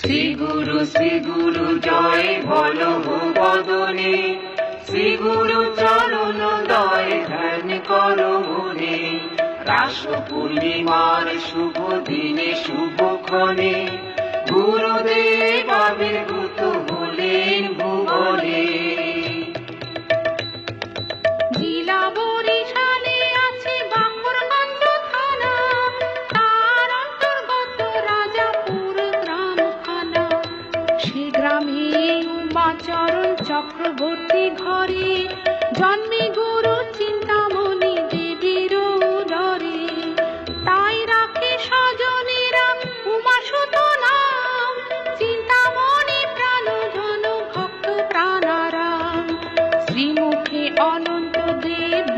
শ্রী গুরু শ্রী গুরু জয় বল বদনে। শ্রী গুরু চরণ দয় ধ্যান করো মনে। রাস পূর্ণিমার শুভ দিনে, শুভ ক্ষণে। গুরুদেব আমি উমাচরণ চক্রবর্তী ঘরে, জন্মে গুরু চিন্তামণি দেবীর ডরে তাই রাখে স্বজনেরা উমা সুত নাম, চিন্তামণি প্রাণ ধন ভক্ত প্রাণারাম। শ্রীমুখে অনন্ত দেব